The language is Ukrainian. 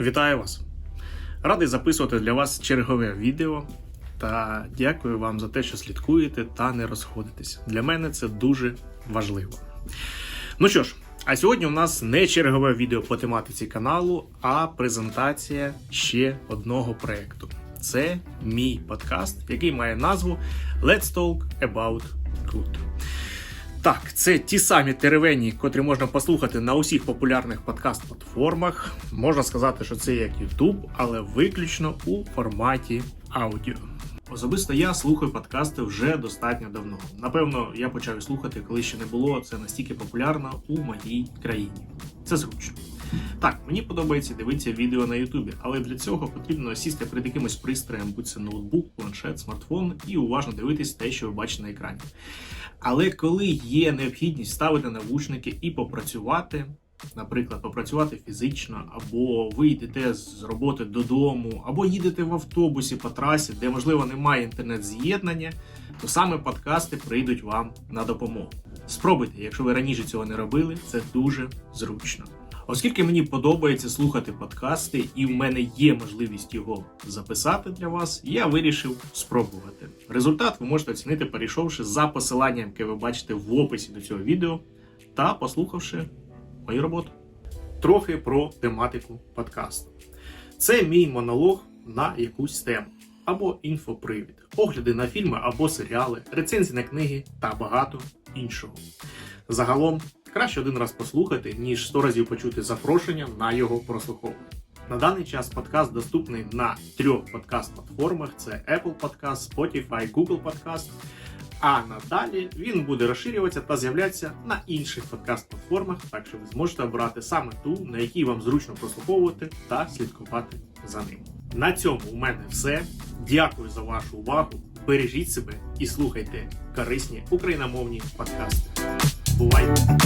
Вітаю вас! Радий записувати для вас чергове відео та дякую вам за те, що слідкуєте та не розходитесь. Для мене це дуже важливо. Ну що ж, а сьогодні у нас не чергове відео по тематиці каналу, а презентація ще одного проєкту. Це мій подкаст, який має назву Let's Talk About Good. Так, це ті самі теревені, котрі можна послухати на усіх популярних подкаст-платформах. Можна сказати, що це як YouTube, але виключно у форматі аудіо. Особисто я слухаю подкасти вже достатньо давно. Напевно, я почав слухати, коли ще не було це настільки популярно у моїй країні. Це зручно. Так, мені подобається дивитися відео на Ютубі, але для цього потрібно сісти перед якимось пристроєм, будь це ноутбук, планшет, смартфон, і уважно дивитись те, що ви бачите на екрані. Але коли є необхідність ставити навушники і попрацювати, наприклад, попрацювати фізично, або ви йдете з роботи додому, або їдете в автобусі по трасі, де можливо немає інтернет-з'єднання, то саме подкасти прийдуть вам на допомогу. Спробуйте, якщо ви раніше цього не робили, це дуже зручно. Оскільки мені подобається слухати подкасти, і в мене є можливість його записати для вас, я вирішив спробувати. Результат ви можете оцінити, перейшовши за посиланням, яке ви бачите в описі до цього відео, та послухавши мою роботу. Трохи про тематику подкасту. Це мій монолог на якусь тему або інфопривід, огляди на фільми або серіали, рецензії на книги та багато іншого. Загалом краще один раз послухати, ніж сто разів почути запрошення на його прослуховування. На даний час подкаст доступний на трьох подкаст-платформах: це Apple Podcast, Spotify, Google Podcast. А надалі він буде розширюватися та з'являтися на інших подкаст-платформах, так що ви зможете обрати саме ту, на якій вам зручно прослуховувати та слідкувати за ним. На цьому у мене все. Дякую за вашу увагу. Бережіть себе і слухайте корисні україномовні подкасти. white.